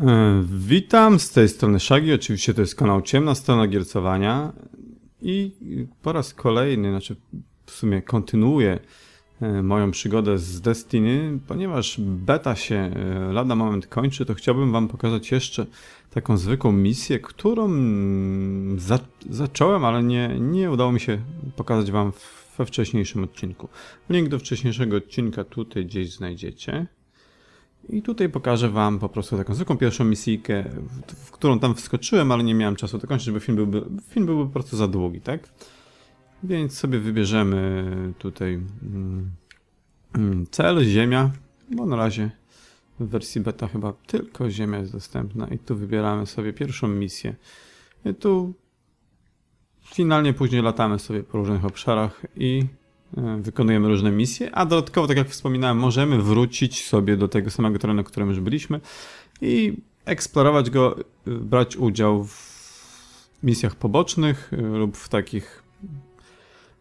E, Witam, z tej strony Shaggy, oczywiście to jest kanał Ciemna Strona Giercowania i po raz kolejny, znaczy w sumie kontynuuję e, moją przygodę z Destiny, ponieważ beta się e, lada moment kończy, to chciałbym wam pokazać jeszcze taką zwykłą misję, którą mm, za zacząłem, ale nie, nie udało mi się pokazać wam we wcześniejszym odcinku. Link do wcześniejszego odcinka tutaj gdzieś znajdziecie. I tutaj pokażę Wam po prostu taką zwykłą pierwszą misyjkę, w, w którą tam wskoczyłem, ale nie miałem czasu dokończyć, bo film byłby, film byłby po prostu za długi, tak? Więc sobie wybierzemy tutaj mm, mm, cel, ziemia, bo na razie w wersji beta chyba tylko ziemia jest dostępna i tu wybieramy sobie pierwszą misję. I tu finalnie później latamy sobie po różnych obszarach i wykonujemy różne misje, a dodatkowo, tak jak wspominałem, możemy wrócić sobie do tego samego terenu, na którym już byliśmy i eksplorować go, e, brać udział w misjach pobocznych e, lub w takich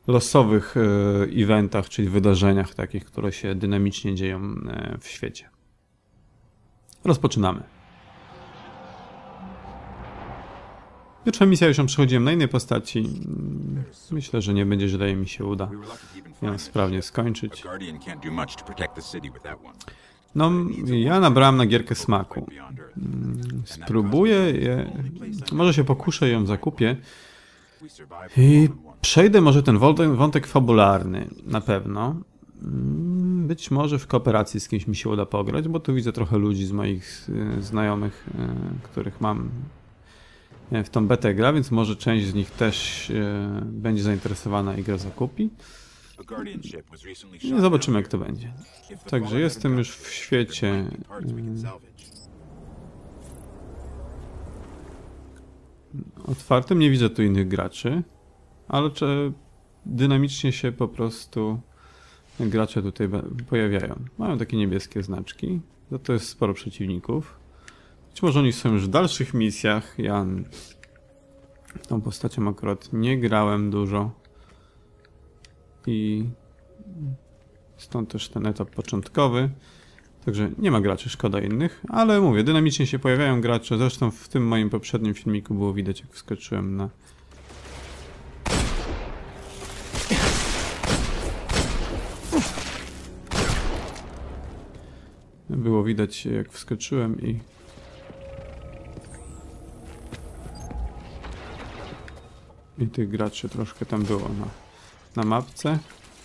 losowych eventach, czyli wydarzeniach takich, które się dynamicznie dzieją w świecie. Rozpoczynamy. Pierwsza misja już ją przechodziłem na innej postaci. Myślę, że nie będzie źle mi się uda ją sprawnie skończyć. No, ja nabrałem na gierkę smaku. Spróbuję, je, może się pokuszę ją zakupię i przejdę może ten wątek fabularny, na pewno. Być może w kooperacji z kimś mi się uda pograć, bo tu widzę trochę ludzi z moich e, znajomych, e, których mam w tą betę gra, więc może część z nich też e, będzie zainteresowana i grę zakupi. I zobaczymy jak to będzie. Także jestem już w świecie e, otwartym. Nie widzę tu innych graczy, ale czy dynamicznie się po prostu gracze tutaj pojawiają. Mają takie niebieskie znaczki. To jest sporo przeciwników. Być może oni są już w dalszych misjach. Ja tą postacią akurat nie grałem dużo. I stąd też ten etap początkowy. Także nie ma graczy, szkoda innych, ale mówię, dynamicznie się pojawiają gracze. Zresztą w tym moim poprzednim filmiku było widać, jak wskoczyłem na było widać jak wskoczyłem i I tych graczy troszkę tam było na, na mapce.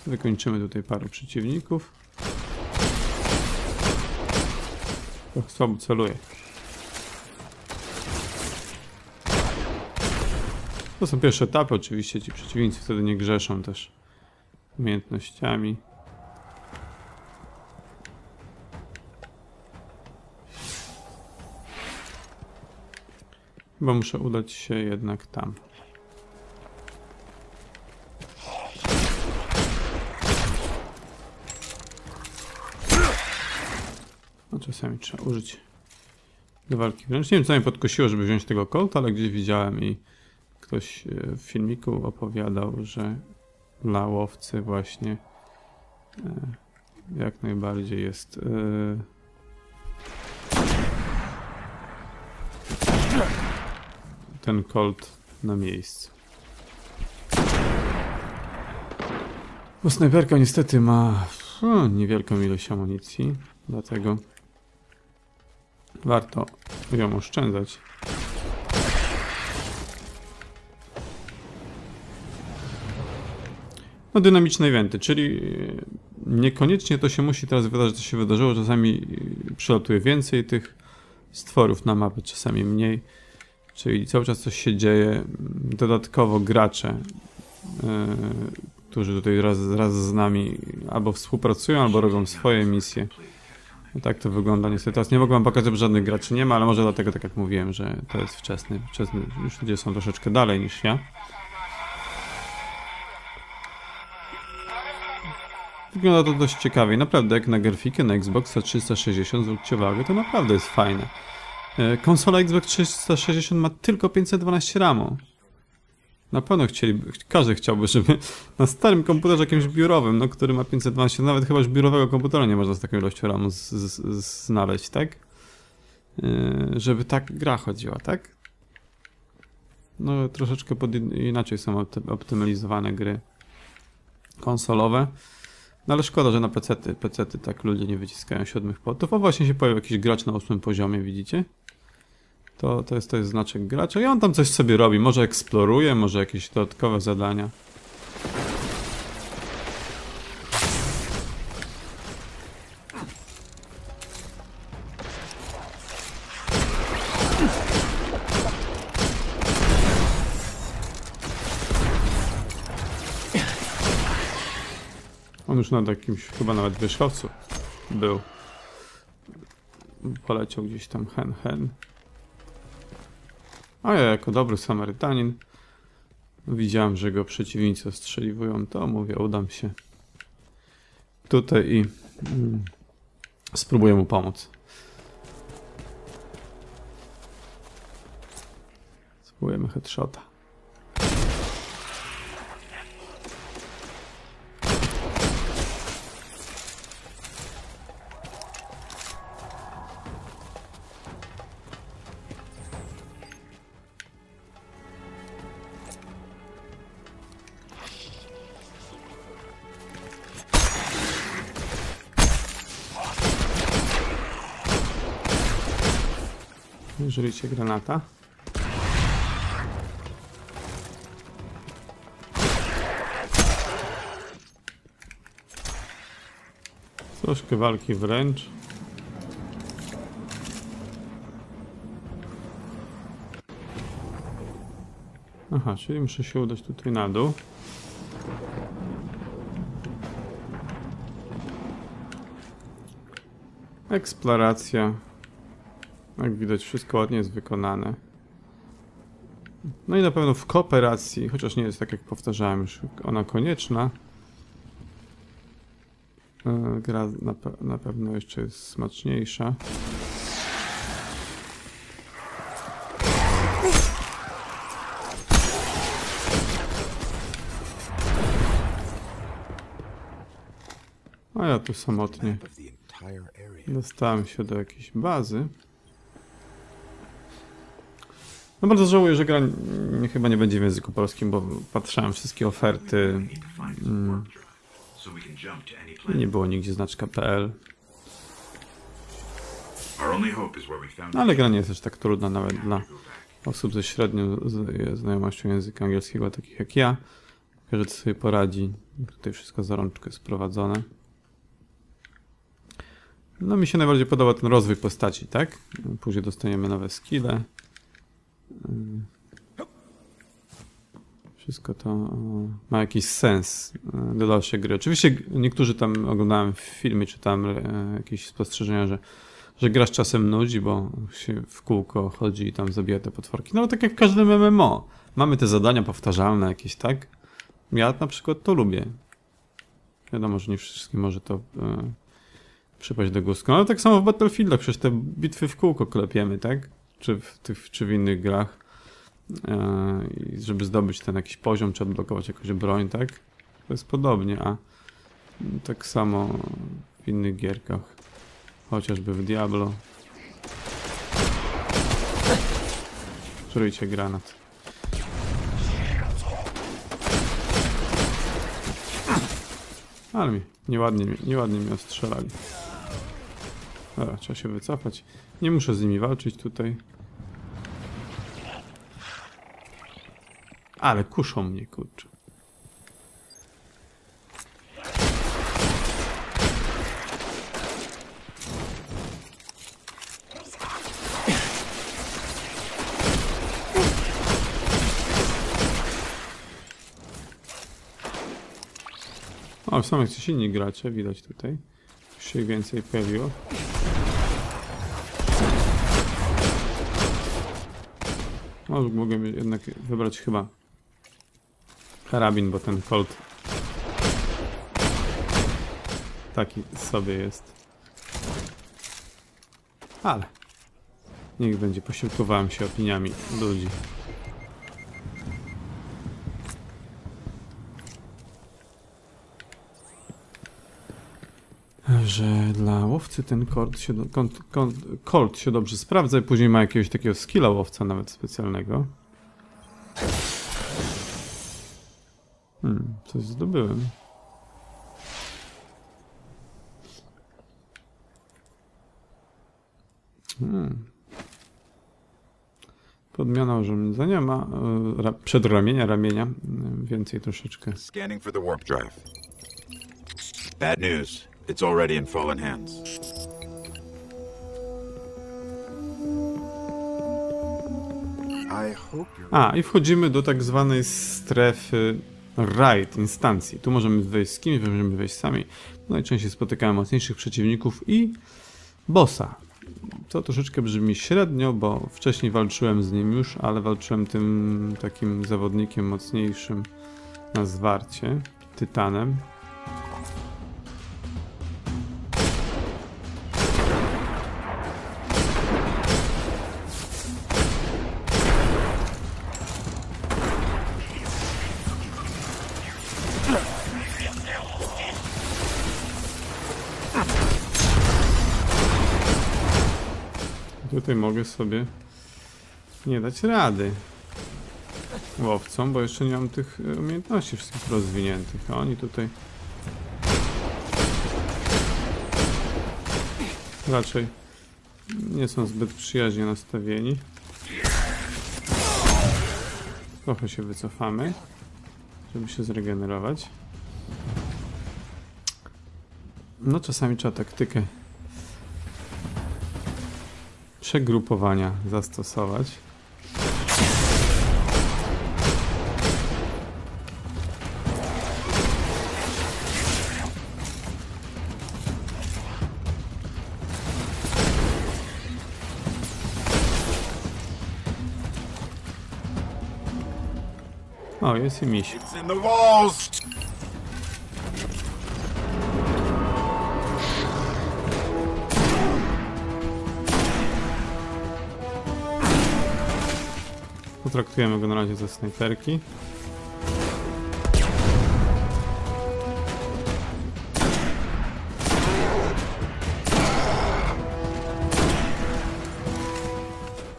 Wykończymy tutaj parę przeciwników. Trochę słabo celuje. To są pierwsze etapy, oczywiście ci przeciwnicy wtedy nie grzeszą też umiejętnościami. Chyba muszę udać się jednak tam. Czasami trzeba użyć do walki wręcz. Nie wiem, co mnie podkosiło, żeby wziąć tego kolta, ale gdzieś widziałem i ktoś e, w filmiku opowiadał, że dla łowcy właśnie e, jak najbardziej jest e, ten kolt na miejscu. Bo snajperka niestety ma niewielką ilość amunicji, dlatego Warto ją oszczędzać. No dynamiczne eventy, czyli niekoniecznie to się musi teraz wydarzyć, co się wydarzyło. Czasami przylatuje więcej tych stworów na mapę, czasami mniej. Czyli cały czas coś się dzieje. Dodatkowo gracze, yy, którzy tutaj raz, raz z nami albo współpracują, albo robią swoje misje. Tak to wygląda niestety. Teraz nie mogę wam pokazać, żadnych graczy nie ma, ale może dlatego, tak jak mówiłem, że to jest wczesny. wczesny już ludzie są troszeczkę dalej niż ja. Wygląda to dość ciekawie. Naprawdę, jak na grafikę na Xboxa 360 zwróćcie uwagę, to naprawdę jest fajne. E, konsola Xbox 360 ma tylko 512 RAMu. Na pewno chcieli, każdy chciałby, żeby na starym komputerze jakimś biurowym, no, który ma 512, nawet chyba już biurowego komputera nie można z taką ilością RAMu znaleźć, tak? yy, żeby tak gra chodziła, tak? No troszeczkę pod, inaczej są opty- optymalizowane gry konsolowe. No ale szkoda, że na PC-ty, PC-ty tak ludzie nie wyciskają siódmych potów. O właśnie się pojawił jakiś gracz na ósmym poziomie, widzicie? To, to, jest, to jest znaczek gracza i on tam coś sobie robi. Może eksploruje, może jakieś dodatkowe zadania. On już nad jakimś, chyba nawet wierzchowcu był. Poleciał gdzieś tam hen, hen. A ja jako dobry Samarytanin widziałem, że go przeciwnicy ostrzeliwują, to mówię, udam się tutaj i mm, spróbuję mu pomóc. Spróbujemy headshota. Użyjcie granata. Troszkę walki wręcz. Aha, czyli muszę się udać tutaj na dół. Eksploracja. Jak widać, wszystko ładnie jest wykonane. No i na pewno w kooperacji, chociaż nie jest tak jak powtarzałem już ona konieczna. e, Gra na, pe na pewno jeszcze jest smaczniejsza. A ja tu samotnie. Dostałem się do jakiejś bazy. No bardzo żałuję, że gra n- chyba nie będzie w języku polskim, bo patrzałem wszystkie oferty planet. nie było nigdzie znaczka PL. No, ale gra nie jest też tak trudna nawet dla osób ze średnią znajomością języka angielskiego, takich jak ja. Każdy sobie poradzi. Tutaj wszystko za rączkę jest prowadzone. No mi się najbardziej podoba ten rozwój postaci, tak? Później dostaniemy nowe skille. Wszystko to o, ma jakiś sens y, do dalszej gry. Oczywiście niektórzy tam oglądałem w filmie, czy tam e, jakieś spostrzeżenia, że że gra z czasem nudzi, bo się w kółko chodzi i tam zabija te potworki. No tak jak w każdym MMO. Mamy te zadania powtarzalne jakieś, tak? Ja na przykład to lubię. Wiadomo, że nie wszystkim może to e, przypaść do gustu. No ale tak samo w Battlefieldach, przecież te bitwy w kółko klepiemy, tak? Czy w, tych, czy w innych grach. E, żeby zdobyć ten jakiś poziom, czy odblokować jakąś broń, tak? To jest podobnie, a tak samo w innych gierkach. Chociażby w Diablo. Żrujcie granat. Ale mi, nieładnie, nieładnie mnie ostrzelali. Dobra, trzeba się wycofać. Nie muszę z nimi walczyć tutaj. Ale kuszą mnie, kurczę. O, są jacyś inni gracze, widać tutaj. Już się więcej pojawiło. O, mogłem jednak wybrać chyba karabin, bo ten Colt taki sobie jest. Ale niech będzie, posiłkowałem się opiniami ludzi. Że dla łowcy ten colt się, do, kont, colt się dobrze sprawdza i później ma jakiegoś takiego skilla łowca nawet specjalnego. Hmm, coś zdobyłem. Hmm. Podmiana urządzenia ma e, ra, przedramienia, ramienia, e, więcej troszeczkę. Scanning for the warp drive. Bad news. It's already in fallen hands. A, i wchodzimy do tak zwanej strefy raid, instancji. Tu możemy wejść z kimś, możemy wejść sami. Najczęściej spotykamy mocniejszych przeciwników i bossa. To troszeczkę brzmi średnio, bo wcześniej walczyłem z nim już, ale walczyłem tym takim zawodnikiem mocniejszym na zwarcie, tytanem. Tutaj mogę sobie nie dać rady łowcom, bo jeszcze nie mam tych e, umiejętności wszystkich rozwiniętych. A oni tutaj raczej nie są zbyt przyjaźnie nastawieni. Trochę się wycofamy, żeby się zregenerować. No czasami trzeba taktykę przegrupowania zastosować. O, jest i miś. Potraktujemy go na razie ze snajperki.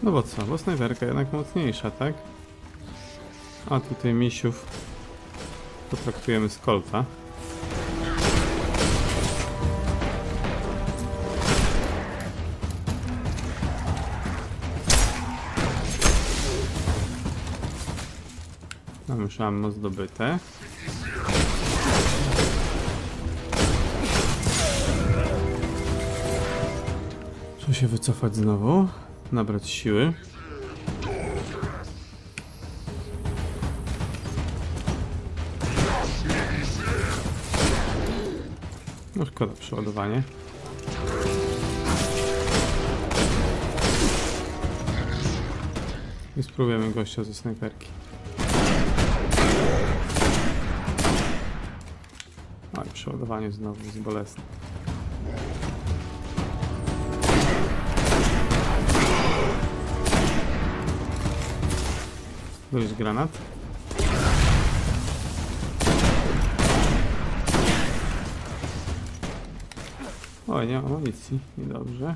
No bo co, bo snajperka jednak mocniejsza, tak? A tutaj misiów potraktujemy z kolta. Mamy już ammo zdobyte. Trzeba się wycofać znowu, nabrać siły. No szkoda przeładowanie. I spróbujemy gościa ze snajperki. Oj, przeładowanie znowu jest bolesne. Dość granat. Oj, nie ma amunicji, niedobrze.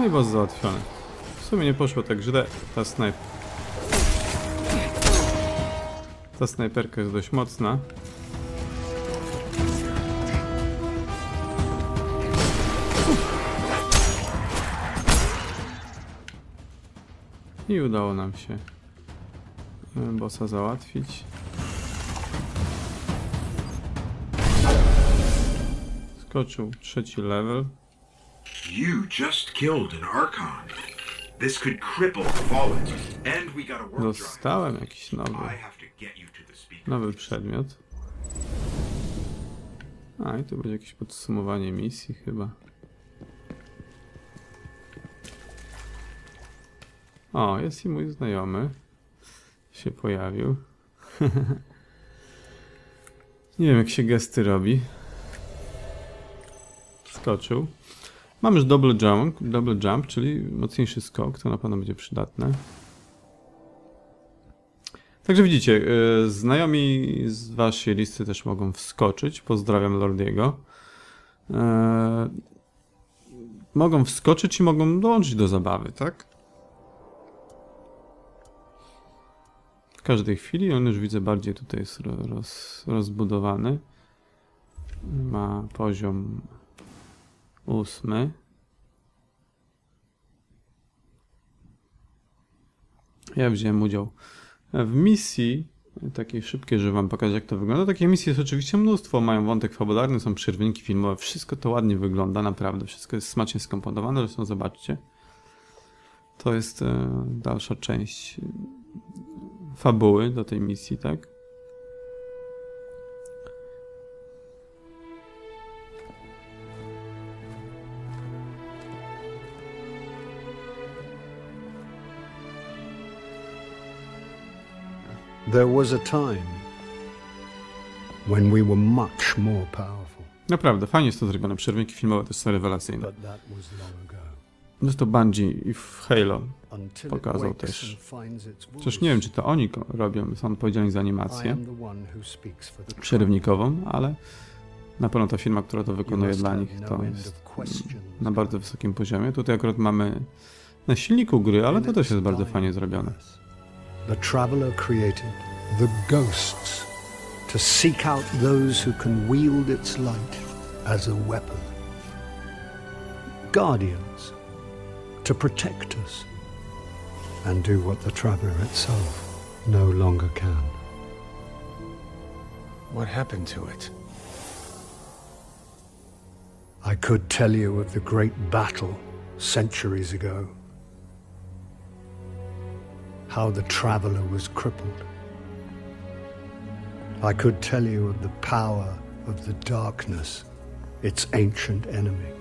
No i boss załatwiony. W sumie nie poszło tak źle. Ta snajp... Ta snajperka jest dość mocna. I udało nam się e, bossa załatwić. Skoczył trzeci level. Dostałem jakiś nowy, nowy przedmiot. A i tu będzie jakieś podsumowanie misji chyba. O, jest i mój znajomy. Się pojawił. Nie wiem jak się gesty robi. Skoczył. Mamy już double jump, double jump, czyli mocniejszy skok, to na pewno będzie przydatne. Także widzicie, yy, znajomi z waszej listy też mogą wskoczyć. Pozdrawiam Lordiego. Yy, mogą wskoczyć i mogą dołączyć do zabawy, tak? W każdej chwili on już widzę bardziej tutaj jest ro- roz, rozbudowany. Ma poziom ósmy. Ja wziąłem udział w misji, takiej szybkiej, żeby wam pokazać jak to wygląda. Takie misje jest oczywiście mnóstwo, mają wątek fabularny, są przerwniki filmowe, wszystko to ładnie wygląda, naprawdę, wszystko jest smacznie skomponowane, zresztą zobaczcie. To jest e, dalsza część fabuły do tej misji, tak? There was a time when we were much more powerful, Naprawdę, fajnie jest to zrobione, przerwniki filmowe też są rewelacyjne. Jest to Bungie i w Halo. Pokazał też. Chociaż nie wiem, czy to oni robią, są odpowiedzialni za animację przerywnikową, ale na pewno ta firma, która to wykonuje dla nich, no to jest na bardzo wysokim poziomie. Tutaj akurat mamy na silniku gry, ale to też jest bardzo fajnie zrobione. The traveler created the ghosts to seek out those who can wield its light as a weapon. Guardians to protect us and do what the traveler itself no longer can. What happened to it? I could tell you of the great battle centuries ago. How the traveler was crippled. I could tell you of the power of the darkness, its ancient enemy.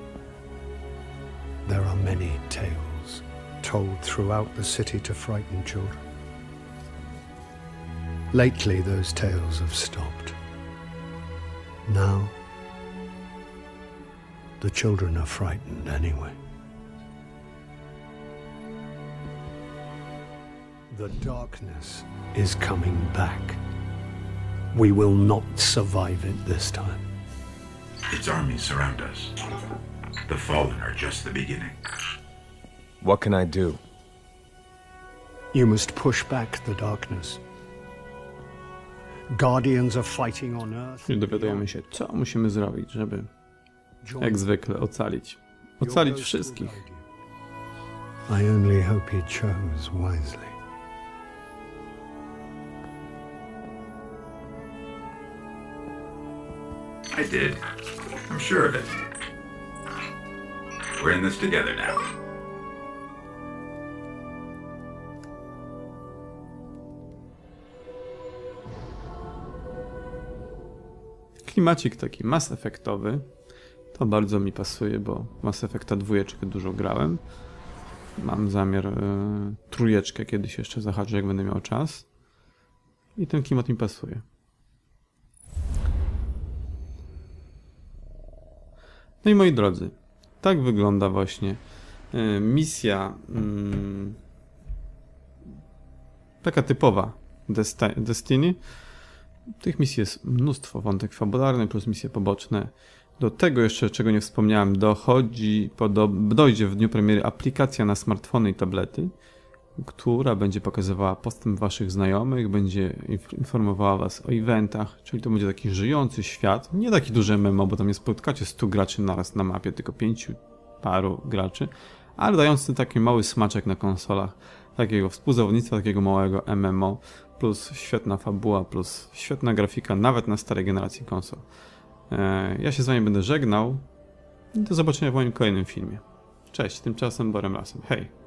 There are many tales told throughout the city to frighten children. Lately, those tales have stopped. Now, the children are frightened anyway. The darkness is coming back. We will not survive it this time. Its armies surround us. The fallen are just the beginning. What can I do? You must push back the darkness. Guardians are fighting on Earth. I dowiadujemy się, co musimy zrobić, żeby jak zwykle ocalić. Ocalić wszystkich. I only hope he chose wisely. I did. I'm sure of it. We're in this together now. Klimacik taki Mass Effectowy. To bardzo mi pasuje, bo Mass Effecta dwójeczkę dużo grałem. Mam zamiar e, trójeczkę kiedyś jeszcze zahaczyć, jak będę miał czas. I ten klimat mi pasuje. No i moi drodzy, tak wygląda właśnie e, misja mm, taka typowa Desti- Destiny. Tych misji jest mnóstwo, wątek fabularny plus misje poboczne. Do tego jeszcze, czego nie wspomniałem, dochodzi, dojdzie w dniu premiery aplikacja na smartfony i tablety, która będzie pokazywała postęp waszych znajomych, będzie inf- informowała was o eventach, czyli to będzie taki żyjący świat, nie taki duży MMO, bo tam nie spotkacie 100 graczy naraz na mapie, tylko pięciu paru graczy, ale dający taki mały smaczek na konsolach, takiego współzawodnictwa, takiego małego MMO, plus świetna fabuła, plus świetna grafika, nawet na starej generacji konsol. E, Ja się z wami będę żegnał i do zobaczenia w moim kolejnym filmie. Cześć, tymczasem Borem Lasem. Hej!